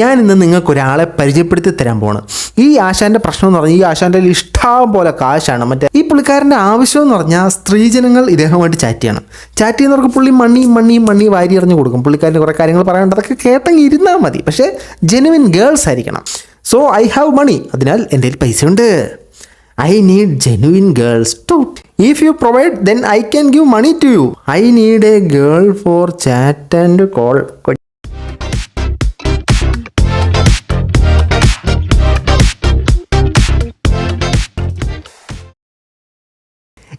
ഞാൻ ഇന്ന് നിങ്ങൾക്ക് ഒരാളെ പരിചയപ്പെടുത്തി തരാൻ പോണ് ഈ ആശാന്റെ പ്രശ്നം എന്ന് പറഞ്ഞാൽ ഈ കയ്യിൽ ഇഷ്ടം പോലെ കാശാണ്. മറ്റേ ഈ പുള്ളിക്കാരന്റെ ആവശ്യം എന്ന് പറഞ്ഞാൽ സ്ത്രീജനങ്ങൾ ഇദ്ദേഹമായിട്ട് ചാറ്റ് ചെയ്യണം. ചാറ്റ് ചെയ്യുന്നവർക്ക് പുള്ളി മണ്ണി മണ്ണി മണ്ണി വാരി എറിഞ്ഞ് കൊടുക്കും. പുള്ളിക്കാരന്റെ കുറേ കാര്യങ്ങൾ പറയാനുണ്ട് അതൊക്കെ കേട്ടെങ്കിൽ ഇരുന്നാൽ മതി. പക്ഷേ ജെനുവിൻ ഗേൾസ് ആയിരിക്കണം. സോ ഐ ഹാവ് മണി അതിനാൽ എന്റെ കയ്യിൽ പൈസ ഉണ്ട്. I need genuine girls to if you provide then I can give money to you I need a girl for chat and call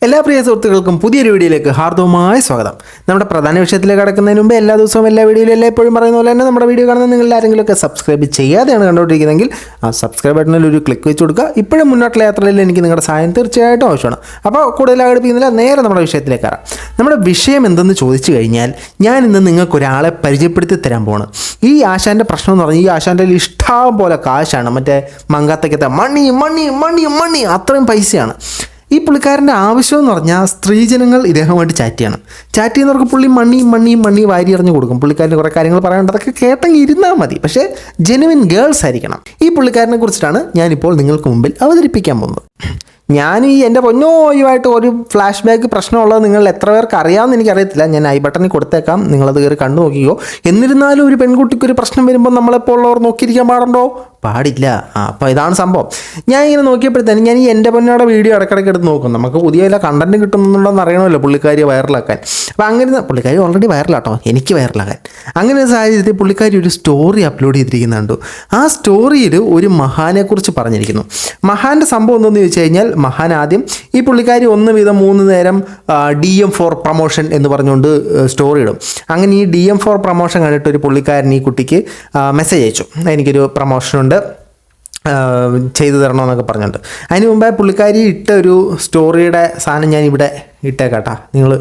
എല്ലാ പ്രിയ സുഹൃത്തുക്കൾക്കും പുതിയൊരു വീഡിയോയിലേക്ക് ഹാർദവമായ സ്വാഗതം. നമ്മുടെ പ്രധാന വിഷയത്തിലേക്ക് കടക്കുന്നതിന് മുമ്പ് എല്ലാ ദിവസവും എല്ലാ വീഡിയോയിലും എല്ലാ എപ്പോഴും പറയുന്ന പോലെ തന്നെ നമ്മുടെ വീഡിയോ കാണുന്ന നിങ്ങൾ ആരെങ്കിലുമൊക്കെ സബ്സ്ക്രൈബ് ചെയ്യാതെയാണ് കണ്ടുകൊണ്ടിരിക്കുന്നതെങ്കിൽ ആ സബ്സ്ക്രൈബ് ബട്ടണിൽ ഒരു ക്ലിക്ക് വെച്ച് കൊടുക്കുക. ഇപ്പോഴും മുന്നോട്ടുള്ള യാത്രയിൽ എനിക്ക് നിങ്ങളുടെ സഹായം തീർച്ചയായിട്ടും ആവശ്യമാണ്. അപ്പോൾ കൂടുതൽ ആഘടിപ്പിക്കുന്നില്ല നേരെ നമ്മുടെ വിഷയത്തിലേക്ക് കയറാം. നമ്മുടെ വിഷയം എന്തെന്ന് ചോദിച്ചു കഴിഞ്ഞാൽ ഞാൻ ഇന്ന് നിങ്ങൾക്ക് ഒരാളെ പരിചയപ്പെടുത്തി തരാൻ പോണ് ഈ ആശാന്റെ പ്രശ്നം എന്ന് പറഞ്ഞാൽ ഈ ആശാന്റെ ഇഷ്ടം പോലെ കാശാണ്. മറ്റേ മങ്കാത്തക്കത്തെ മണി മണി മണി മണി അത്രയും പൈസയാണ്. ഈ പുള്ളിക്കാരന്റെ ആവശ്യം എന്ന് പറഞ്ഞാൽ സ്ത്രീജനങ്ങൾ ഇദ്ദേഹമായിട്ട് ചാറ്റ് ചെയ്യണം. ചാറ്റ് ചെയ്യുന്നവർക്ക് പുള്ളി മണ്ണി മണ്ണി മണ്ണി വാരി എറിഞ്ഞ് കൊടുക്കും. പുള്ളിക്കാരന് കുറേ കാര്യങ്ങൾ പറയാനുണ്ട്. അതൊക്കെ കേട്ടെങ്കിൽ ഇരുന്നാൽ മതി. പക്ഷേ ജെനുവിൻ ഗേൾസ് ആയിരിക്കണം. ഈ പുള്ളിക്കാരനെ കുറിച്ചിട്ടാണ് ഞാനിപ്പോൾ നിങ്ങൾക്ക് മുമ്പിൽ അവതരിപ്പിക്കാൻ പോകുന്നത്. ഞാൻ ഈ എന്റെ പൊന്നോയുമായിട്ട് ഒരു ഫ്ലാഷ് ബാക്ക് പ്രശ്നമുള്ളത് നിങ്ങൾ എത്ര പേർക്ക് അറിയാമെന്ന് എനിക്കറിയത്തില്ല. ഞാൻ ഐ ബട്ടണിൽ കൊടുത്തേക്കാം. നിങ്ങളത് കയറി കണ്ടു നോക്കിയോ എന്നിരുന്നാലും ഒരു പെൺകുട്ടിക്ക് ഒരു പ്രശ്നം വരുമ്പോൾ നമ്മളെപ്പോൾ ഉള്ളവർ നോക്കിയിരിക്കാൻ പാടുണ്ടോ? പാടില്ല. ആ അപ്പോൾ ഇതാണ് സംഭവം. ഞാൻ ഇങ്ങനെ നോക്കിയപ്പോഴത്തേനും ഞാൻ ഈ എന്റെ പൊന്നോടെ വീഡിയോ ഇടയ്ക്കിടയ്ക്ക് എടുത്ത് നോക്കും. നമുക്ക് പുതിയ വല്ല കണ്ടന്റ് കിട്ടുന്നുണ്ടോയെന്ന് അറിയണമല്ലോ പുള്ളിക്കാരി വൈറലാക്കാൻ അപ്പോൾ അങ്ങനെ പുള്ളിക്കാരി ഓൾറെഡി വൈറലാട്ടോ എനിക്ക് വൈറലാക്കാൻ അങ്ങനെ ഒരു സാഹചര്യത്തിൽ പുള്ളിക്കാരി ഒരു സ്റ്റോറി അപ്ലോഡ് ചെയ്തിരിക്കുന്നുണ്ട് ആ സ്റ്റോറിയിൽ ഒരു മഹാനെക്കുറിച്ച് പറഞ്ഞിരിക്കുന്നു. മഹാന്റെ സംഭവം എന്തെന്ന് ചോദിച്ചു കഴിഞ്ഞാൽ മഹാൻ ആദ്യം ഈ പുള്ളിക്കാരി ഒന്ന് വീതം മൂന്ന് നേരം ഡി എം ഫോർ പ്രൊമോഷൻ എന്ന് പറഞ്ഞുകൊണ്ട് സ്റ്റോറി ഇടും. അങ്ങനെ ഈ ഡി എം ഫോർ പ്രൊമോഷൻ കണ്ടിട്ട് ഒരു പുള്ളിക്കാരൻ ഈ കുട്ടിക്ക് മെസ്സേജ് അയച്ചു. എനിക്കൊരു പ്രൊമോഷനുണ്ട് ചെയ്തു തരണമെന്നൊക്കെ പറഞ്ഞിട്ടുണ്ട്. അതിന് മുമ്പേ പുള്ളിക്കാരി ഇട്ട ഒരു സ്റ്റോറിയുടെ സാധനം ഞാൻ ഇവിടെ ഇട്ടേക്കാട്ടാ. നിങ്ങൾ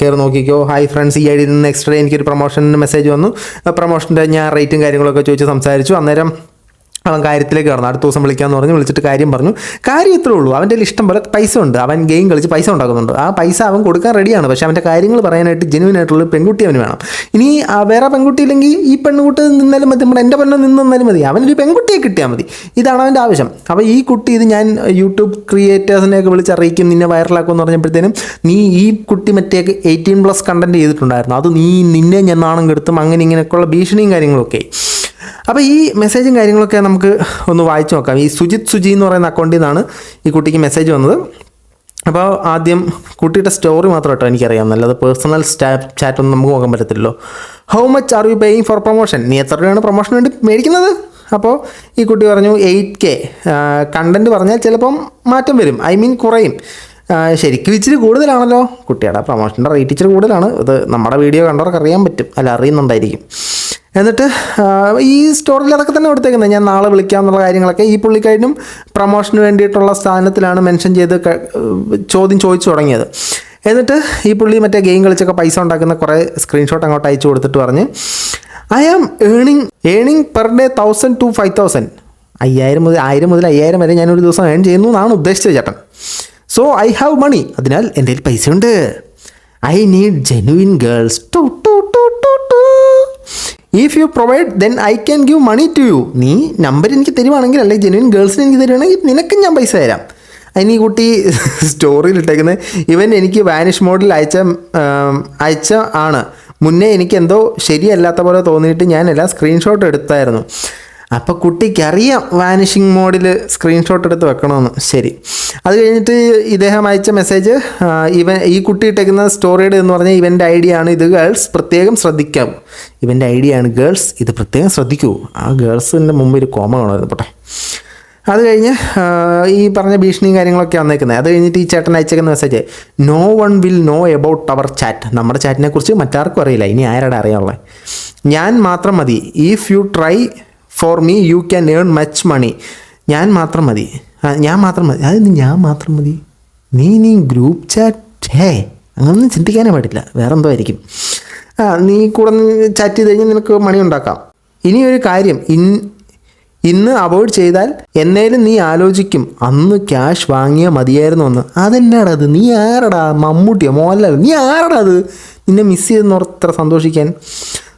കയറി നോക്കിക്കോ. ഹായ് ഫ്രണ്ട്സ് ഈ ഐഡിയിൽ ഡിയിൽ നിന്ന് എക്സ്ട്രാ എനിക്കൊരു പ്രൊമോഷന്റെ മെസ്സേജ് വന്നു. പ്രൊമോഷന്റെ ഞാൻ റേറ്റും കാര്യങ്ങളൊക്കെ ചോദിച്ച് സംസാരിച്ചു. അന്നേരം അവൻ കാര്യത്തിലേക്ക് കടന്നു. അടുത്ത ദിവസം വിളിക്കാമെന്ന് പറഞ്ഞു വിളിച്ചിട്ട് കാര്യം പറഞ്ഞു. കാര്യം ഇത്രേ ഉള്ളൂ. അവന്റെ ഇഷ്ടം പോലെ പൈസ ഉണ്ട്. അവൻ ഗെയിം കളിച്ച് പൈസ ഉണ്ടാക്കുന്നുണ്ട്. ആ പൈസ അവൻ കൊടുക്കാൻ റെഡിയാണ്. പക്ഷേ അവന്റെ കാര്യങ്ങൾ പറയാനായിട്ട് ജെനുവിൻ ആയിട്ടുള്ള പെൺകുട്ടി അവന് വേണം. ഇനി വേറെ പെൺകുട്ടി ഇല്ലെങ്കിൽ ഈ പെൺകുട്ടി നിന്നാലും മതി. നമ്മുടെ എന്റെ പെണ്ണ് നിന്ന് നിന്നാലും മതി. അവനൊരു പെൺകുട്ടിയെ കിട്ടിയാൽ മതി. ഇതാണ് അവന്റെ ആവശ്യം. അപ്പോൾ ഈ കുട്ടി ഇത് ഞാൻ യൂട്യൂബ് ക്രിയേറ്റേഴ്സിനെയൊക്കെ വിളിച്ച് അറിയിക്കും. നിന്നെ വൈറലാക്കും എന്ന് പറഞ്ഞപ്പോഴത്തേനും നീ ഈ കുട്ടി മറ്റേക്ക് എയ്റ്റീൻ പ്ലസ് കണ്ടന്റ് ചെയ്തിട്ടുണ്ടായിരുന്നു. അത് നീ നിന്നെ ഞാൻ നാണം കെടുത്തും. അങ്ങനെ ഇങ്ങനെയൊക്കെയുള്ള ഭീഷണിയും കാര്യങ്ങളൊക്കെ. അപ്പോൾ ഈ മെസ്സേജും കാര്യങ്ങളൊക്കെ നമുക്ക് ഒന്ന് വായിച്ചു നോക്കാം. ഈ സുജിത് സുജി എന്ന് പറയുന്ന അക്കൗണ്ടിൽ നിന്നാണ് ഈ കുട്ടിക്ക് മെസ്സേജ് വന്നത്. അപ്പോൾ ആദ്യം കുട്ടിയുടെ സ്റ്റോറി മാത്രം കേട്ടോ എനിക്കറിയാം. നല്ലത് പേഴ്സണൽ ചാറ്റ് ഒന്നും നമുക്ക് നോക്കാൻ പറ്റത്തില്ലല്ലോ. How much are you paying for promotion നീ എത്ര രൂപയാണ് പ്രൊമോഷൻ വേണ്ടി മേടിക്കുന്നത്? അപ്പോൾ ഈ കുട്ടി പറഞ്ഞു എയ്റ്റ് കെ കണ്ടന്റ് പറഞ്ഞാൽ ചിലപ്പം മാറ്റം വരും. ഐ മീൻ കുറയും. ശരിക്കും ഇച്ചിരി കൂടുതലാണല്ലോ. കുട്ടിയുടെ പ്രൊമോഷന്റെ റേറ്റ് ഇച്ചിരി കൂടുതലാണ്. ഇത് നമ്മുടെ വീഡിയോ കണ്ടവർക്ക് അറിയാൻ പറ്റും. അല്ല അറിയുന്നുണ്ടായിരിക്കും. എന്നിട്ട് ഈ സ്റ്റോറിൽ അതൊക്കെ തന്നെ കൊടുത്തേക്കുന്നത്. ഞാൻ നാളെ വിളിക്കാം എന്നുള്ള കാര്യങ്ങളൊക്കെ ഈ പുള്ളിക്കാരനും പ്രൊമോഷന് വേണ്ടിയിട്ടുള്ള സ്ഥാനത്തിലാണ് മെൻഷൻ ചെയ്ത് ചോദ്യം ചോദിച്ചു തുടങ്ങിയത്. എന്നിട്ട് ഈ പുള്ളി മറ്റേ ഗെയിം കളിച്ചൊക്കെ പൈസ ഉണ്ടാക്കുന്ന കുറേ സ്ക്രീൻഷോട്ട് അങ്ങോട്ട് അയച്ചു കൊടുത്തിട്ട് പറഞ്ഞ് I am earning earning per day thousand to five thousand അയ്യായിരം മുതൽ ആയിരം മുതൽ അയ്യായിരം വരെ ഞാനൊരു ദിവസം ഏൺ ചെയ്യുന്നു എന്നാണ് ഉദ്ദേശിച്ചത് ചേട്ടൻ. സോ ഐ ഹാവ് മണി അതിനാൽ എന്റെ കയ്യിൽ പൈസ ഉണ്ട് I need genuine girls to to if you provide then I can give money to you നീ നമ്പർ എനിക്ക് തരുവാണെങ്കിൽ അല്ലെങ്കിൽ ജെനുവിൻ ഗേൾസിന് എനിക്ക് തരുവാണെങ്കിൽ നിനക്കും ഞാൻ പൈസ തരാം. അതിന് ഈ കുട്ടി സ്റ്റോറിയിൽ ഇട്ടേക്കുന്നത് ഇവൻ എനിക്ക് വാനിഷ് മോഡിൽ അയച്ച അയച്ച ആണ്. മുന്നേ എനിക്കെന്തോ ശരിയല്ലാത്ത പോലെ തോന്നിയിട്ട് ഞാൻ എല്ലാം സ്ക്രീൻഷോട്ട് എടുത്തായിരുന്നു. അപ്പോൾ കുട്ടിക്ക് അറിയാം വാനിഷിങ് മോഡിൽ സ്ക്രീൻഷോട്ട് എടുത്ത് വെക്കണമെന്ന് ശരി. അത് കഴിഞ്ഞിട്ട് ഇദ്ദേഹം അയച്ച മെസ്സേജ് ഇവൻ ഈ കുട്ടി ഇട്ടേക്കുന്ന സ്റ്റോറിയുടെ എന്ന് പറഞ്ഞാൽ ഇവന്റെ ഐഡിയ ആണ് ഇത് ഗേൾസ് പ്രത്യേകം ശ്രദ്ധിക്കാം. ഇവന്റെ ഐഡിയ ആണ് ഗേൾസ് ഇത് പ്രത്യേകം ശ്രദ്ധിക്കൂ. ആ ഗേൾസിന്റെ മുമ്പ് ഒരു കോമ കാണുമായിരുന്നു പോട്ടെ. അത് കഴിഞ്ഞ് ഈ പറഞ്ഞ ഭീഷണിയും കാര്യങ്ങളൊക്കെ വന്നേക്കുന്നത് അത് കഴിഞ്ഞിട്ട് ഈ ചേട്ടൻ അയച്ചേക്കുന്ന message no one will know about our chat നമ്മുടെ ചാറ്റിനെ കുറിച്ച് മറ്റാർക്കും അറിയില്ല. ഇനി ആരുടെ അറിയാനുള്ളത് ഞാൻ മാത്രം മതി. If you try for me you can earn much money ഞാൻ മാത്രം മതി. ഞാൻ മാത്രം മതി. അതെന്ത് ഞാൻ മാത്രം മതി. നീ നീ ഗ്രൂപ്പ് ചാറ്റ് ഹേ അങ്ങനൊന്നും ചിന്തിക്കാനേ പാടില്ല. വേറെ എന്തോ ആയിരിക്കും. ആ നീ കൂടെ ചാറ്റ് ചെയ്ത് കഴിഞ്ഞാൽ നിനക്ക് മണി ഉണ്ടാക്കാം. ഇനി ഒരു കാര്യം. ഇൻ ഇന്ന് അവോയ്ഡ് ചെയ്താൽ എന്നേലും നീ ആലോചിക്കും അന്ന് ക്യാഷ് വാങ്ങിയാൽ മതിയായിരുന്നു എന്ന്. അതെന്നാടാ അത്? നീ ആരടാ? മമ്മൂട്ടിയോ? മോഹൻലാൽ നീ ആരടാ അത്? നിന്നെ മിസ് ചെയ്തെന്ന് ഓർത്ര സന്തോഷിക്കാൻ.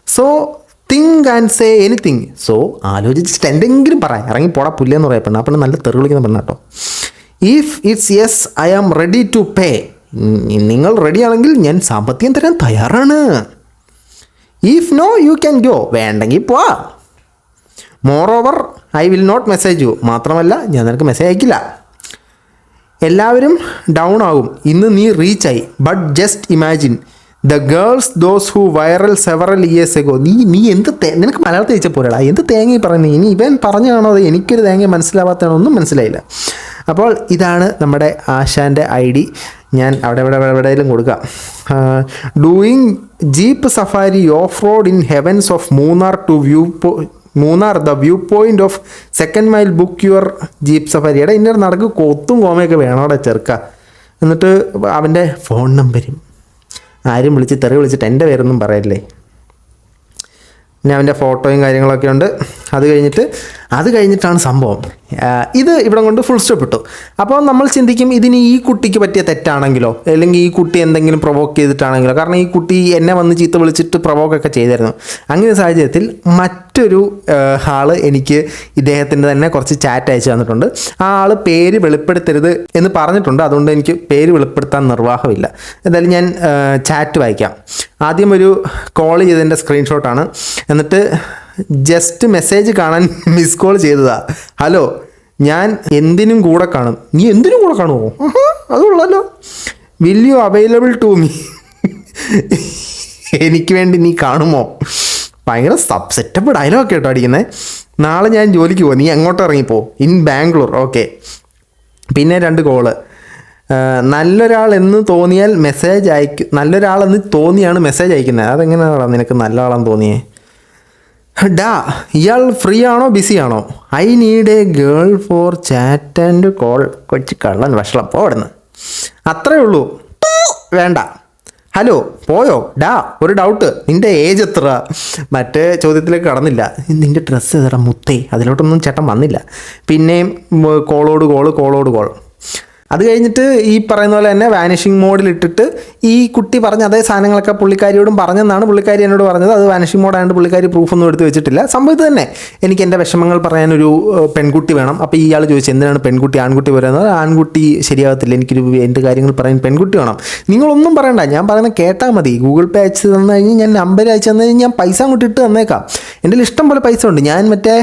So think and say anything so ആലോചിച്ചിട്ട് എന്തെങ്കിലും പറയാം. ഇറങ്ങി പോടാ പുല്ലെന്ന് പറയാം. പെണ്ണ പെണ്ണ് നല്ല തെറി വിളിക്കുന്ന പെണ്ണാട്ടോ if it's yes I am ready to pay നിങ്ങൾ റെഡിയാണെങ്കിൽ ഞാൻ സാമ്പത്തികം തരാൻ തയ്യാറാണ്. If no you can go വേണ്ടെങ്കിൽ പോവാ. Moreover I will not message you മാത്രമല്ല ഞാൻ നിനക്ക് മെസ്സേജ് അയക്കില്ല. എല്ലാവരും ഡൗൺ ആകും. ഇന്ന് നീ റീച്ചായി but just imagine the girls those who viral several years ago നീ നീ എന്ത് നിനക്ക് മലയാളത്തിൽ ചോദിച്ചാൽ പോലെടാ എന്ത് തേങ്ങ പറയുന്നത് ഇനി ഇവൻ പറഞ്ഞാണോ അത് എനിക്കൊരു തേങ്ങ മനസ്സിലാവാത്തതാണോ ഒന്നും മനസ്സിലായില്ല. അപ്പോൾ ഇതാണ് നമ്മുടെ ആശാന്റെ ഐ ഡി. ഞാൻ അവിടെ ഇവിടെ എവിടെയെങ്കിലും കൊടുക്കാം. Doing jeep safari off road in heavens of Munnar to view പോ Munnar the view point of second mile book your jeep safari എടാ ഇന്നൊരു നടക്ക് കൊത്തും കോമയൊക്കെ വേണോടെ ചെറുക്ക. എന്നിട്ട് അവന്റെ ഫോൺ നമ്പരും ആരും വിളിച്ച് തെറി വിളിച്ചിട്ട് എന്റെ പേരൊന്നും പറയല്ലേ. പിന്നെ അവന്റെ ഫോട്ടോയും കാര്യങ്ങളൊക്കെ ഉണ്ട്. അത് കഴിഞ്ഞിട്ട് അത് കഴിഞ്ഞിട്ടാണ് സംഭവം. ഇത് ഇവിടെ കൊണ്ട് ഫുൾ സ്റ്റോപ്പ് ഇട്ടു. അപ്പോൾ നമ്മൾ ചിന്തിക്കും ഇതിന് ഈ കുട്ടിക്ക് പറ്റിയ തെറ്റാണെങ്കിലോ അല്ലെങ്കിൽ ഈ കുട്ടി എന്തെങ്കിലും പ്രൊവോക്ക് ചെയ്തിട്ടാണെങ്കിലോ കാരണം ഈ കുട്ടി എന്നെ വന്ന് ചീത്ത വിളിച്ചിട്ട് പ്രൊവോക്കൊക്കെ ചെയ്തിരുന്നു അങ്ങനെ സാഹചര്യത്തിൽ മറ്റൊരു ആൾ എനിക്ക് ഇദ്ദേഹത്തിന്റെ തന്നെ കുറച്ച് ചാറ്റ് അയച്ചു തന്നിട്ടുണ്ട്. ആ ആൾ പേര് വെളിപ്പെടുത്തരുത് എന്ന് പറഞ്ഞിട്ടുണ്ട്. അതുകൊണ്ട് എനിക്ക് പേര് വെളിപ്പെടുത്താൻ നിർവാഹമില്ല. എന്തായാലും ഞാൻ ചാറ്റ് വായിക്കാം. ആദ്യം ഒരു കോൾ ചെയ്തതിന്റെ സ്ക്രീൻഷോട്ടാണ് എന്നിട്ട് ജസ്റ്റ് മെസ്സേജ് കാണാൻ മിസ് കോൾ ചെയ്തതാ. ഹലോ ഞാൻ എന്തിനും കൂടെ കാണും. നീ എന്തിനും കൂടെ കാണുമോ അതുള്ളല്ലോ. Will you available to me എനിക്ക് വേണ്ടി നീ കാണുമോ? ഭയങ്കര സബ് സെറ്റപ്പ് ഡയലോഗ് കേട്ടോ അടിക്കുന്നത് നാളെ ഞാൻ ജോലിക്ക് പോകും നീ എങ്ങോട്ട് ഇറങ്ങിപ്പോ. ഇൻ ബാംഗ്ലൂർ ഓക്കെ പിന്നെ രണ്ട് കോൾ നല്ലൊരാൾ എന്ന് തോന്നിയാൽ മെസ്സേജ് അയക്കും നല്ലൊരാളെന്ന് തോന്നിയാണ് മെസ്സേജ് അയക്കുന്നത് അതെങ്ങനെയാണോ നിനക്ക് നല്ല ആളെന്ന് തോന്നിയേ? ഡാ ഇയാൾ ഫ്രീ ആണോ ബിസി ആണോ I need a girl for chat and call. കൊച്ചു കള്ളൻ വഷളം പോടുന്നു അത്രേ ഉള്ളൂ. വേണ്ട. ഹലോ പോയോ? ഡാ ഒരു ഡൗട്ട്. നിന്റെ ഏജ് എത്ര? മറ്റേ ചോദ്യത്തിലേക്ക് കടന്നില്ല. നിന്റെ ഡ്രസ്സ് ഏതാ മുത്തേ? അതിലോട്ടൊന്നും ചേട്ടൻ വന്നില്ല. പിന്നെയും കോളോട് കോൾ കോളോട് കോൾ. അത് കഴിഞ്ഞിട്ട് ഈ പറയുന്ന പോലെ തന്നെ വാനിഷിംഗ് മോഡിൽ ഇട്ടിട്ട് ഈ കുട്ടി പറഞ്ഞ അതേ സാധനങ്ങളൊക്കെ പുള്ളിക്കാരിയോടും പറഞ്ഞെന്നാണ് പുള്ളിക്കാരി എന്നോട് പറഞ്ഞത്. അത് വാനിഷിംഗ് മോഡായതുകൊണ്ട് പുള്ളിക്കാരി പ്രൂഫൊന്നും എടുത്ത് വെച്ചിട്ടില്ല. സംഭവത്ത് തന്നെ. എനിക്ക് എന്റെ വിഷമങ്ങൾ പറയാനൊരു പെൺകുട്ടി വേണം. അപ്പോൾ ഇയാൾ ചോദിച്ചു എന്തിനാണ് പെൺകുട്ടി ആൺകുട്ടി പറയുന്നത്? ആൺകുട്ടി ശരിയാകത്തില്ല. എനിക്കൊരു എന്റെ കാര്യങ്ങൾ പറയാൻ പെൺകുട്ടി വേണം. നിങ്ങളൊന്നും പറയണ്ട. ഞാൻ പറയുന്നത് കേട്ടാൽ മതി. ഗൂഗിൾ പേ അയച്ച് തന്നു കഴിഞ്ഞ് ഞാൻ നമ്പർ അയച്ച് തന്നു കഴിഞ്ഞാൽ ഞാൻ പൈസ അങ്ങോട്ട് ഇട്ട് തന്നേക്കാം. എന്റെ ഇഷ്ടം പോലെ പൈസ ഉണ്ട്. ഞാൻ മറ്റേ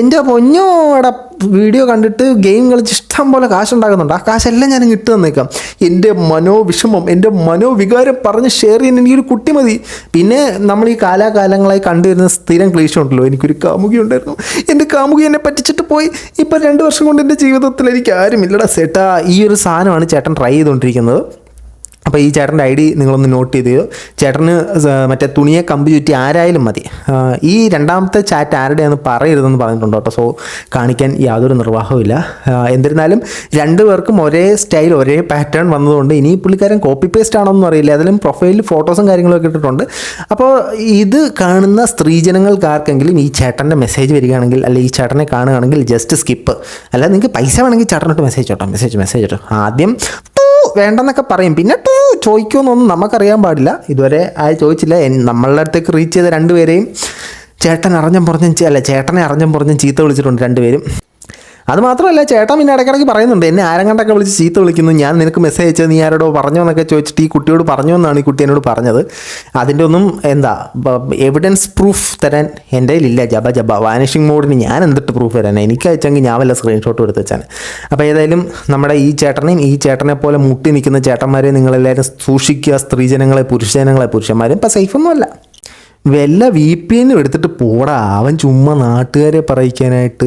എന്റെ പൊന്നോടെ വീഡിയോ കണ്ടിട്ട് ഗെയിം കളിച്ച് ഇഷ്ടം പോലെ കാശുണ്ടാക്കുന്നുണ്ട്. ആ കാശെല്ലാം ഞാൻ അങ്ങ് ഇട്ട് തന്നേക്കാം. എന്റെ മനോവിഷമം എന്റെ മനോവികാരം പറഞ്ഞ് ഷെയർ ചെയ്യാൻ എനിക്കൊരു കുട്ടി മതി. പിന്നെ നമ്മൾ ഈ കാലാകാലങ്ങളായി കണ്ടുവരുന്ന സ്ഥിരം ക്ലേശം ഉണ്ടല്ലോ. എനിക്കൊരു കാമുകി ഉണ്ടായിരുന്നു. എന്റെ കാമുകി എന്നെ പറ്റിച്ചിട്ട് പോയി. ഇപ്പം രണ്ട് വർഷം കൊണ്ട് എന്റെ ജീവിതത്തിൽ എനിക്ക് ആരുമില്ലടാ ചേട്ടാ ഈ ഒരു സാധനമാണ് ചേട്ടൻ ട്രൈ ചെയ്തുകൊണ്ടിരിക്കുന്നത്. അപ്പോൾ ഈ ചേട്ടന്റെ ഐ ഡി നിങ്ങളൊന്ന് നോട്ട് ചെയ്തോ ചേട്ടന് മറ്റേ തുണിയെ കമ്പി ചുറ്റി ആരായാലും മതി. ഈ രണ്ടാമത്തെ ചാറ്റ് ആരുടെയാണെന്ന് പറയരുതെന്ന് പറഞ്ഞിട്ടുണ്ട്? കേട്ടോ സോ കാണിക്കാൻ യാതൊരു നിർവാഹവും എന്നിരുന്നാലും രണ്ടു പേർക്കും ഒരേ സ്റ്റൈൽ ഒരേ പാറ്റേൺ വന്നതുകൊണ്ട് ഇനി പുള്ളിക്കാരൻ കോപ്പി പേസ്റ്റ് ആണോന്നും അറിയില്ല. അതിലും പ്രൊഫൈലിൽ ഫോട്ടോസും കാര്യങ്ങളൊക്കെ ഇട്ടിട്ടുണ്ട്. അപ്പോൾ ഇത് കാണുന്ന സ്ത്രീജനങ്ങൾക്കാർക്കെങ്കിലും ഈ ചേട്ടന്റെ മെസ്സേജ് വരികയാണെങ്കിൽ അല്ലെങ്കിൽ ഈ ചേട്ടനെ കാണുകയാണെങ്കിൽ ജസ്റ്റ് സ്കിപ്പ് അല്ല നിങ്ങൾക്ക് പൈസ വേണമെങ്കിൽ ചേട്ടനോട്ട് മെസ്സേജ് കേട്ടോ മെസ്സേജ് മെസ്സേജ് കേട്ടോ ആദ്യം വേണ്ടെന്നൊക്കെ പറയും. പിന്നെ ടൂ ചോദിക്കുമെന്നൊന്നും നമുക്കറിയാൻ പാടില്ല. ഇതുവരെ ആ ചോദിച്ചില്ല. നമ്മളുടെ അടുത്തേക്ക് റീച്ച് ചെയ്ത രണ്ടുപേരെയും ചേട്ടൻ അറിഞ്ഞം പറഞ്ഞും അല്ല ചേട്ടനെ അറിഞ്ഞം പറഞ്ഞും ചീത്ത വിളിച്ചിട്ടുണ്ട് രണ്ടുപേരും. അത് മാത്രമല്ല ചേട്ടൻ പിന്നെ ഇടയ്ക്കിടയ്ക്ക് പറയുന്നുണ്ട് എന്നെ ആരും കണ്ടൊക്കെ വിളിച്ച് ചീത്ത വിളിക്കുന്നു. ഞാൻ നിനക്ക് മെസ്സേജ് അയച്ചത് നീ ആരോടോ പറഞ്ഞോ എന്നൊക്കെ ചോദിച്ചിട്ട് ഈ കുട്ടിയോട് പറഞ്ഞു എന്നാണ് ഈ കുട്ടി എന്നോട് പറഞ്ഞത്. അതിന്റെ ഒന്നും എന്താ എവിഡൻസ് പ്രൂഫ് തരാൻ എന്റെ കയ്യിലില്ല. ജബ ജബ വാനിഷിംഗ് മോഡിന് ഞാൻ എന്തിട്ട് പ്രൂഫ് തരാൻ എനിക്ക് അയച്ചെങ്കിൽ ഞാൻ വല്ല സ്ക്രീൻഷോട്ട് എടുത്ത് വെച്ചാൽ അപ്പോൾ ഏതായാലും നമ്മുടെ ഈ ചേട്ടനെയും ഈ ചേട്ടനെ പോലെ മുട്ടി നിൽക്കുന്ന ചേട്ടന്മാരെ നിങ്ങളെല്ലാവരും സൂക്ഷിക്കുക. സ്ത്രീജനങ്ങളെ പുരുഷജനങ്ങളെ പുരുഷന്മാരെ ഇപ്പം സേഫൊന്നുമല്ല വല്ല വി പി എന്നും എടുത്തിട്ട് പോടാ. അവൻ ചുമ്മാ നാട്ടുകാരെ പറയിക്കാനായിട്ട്.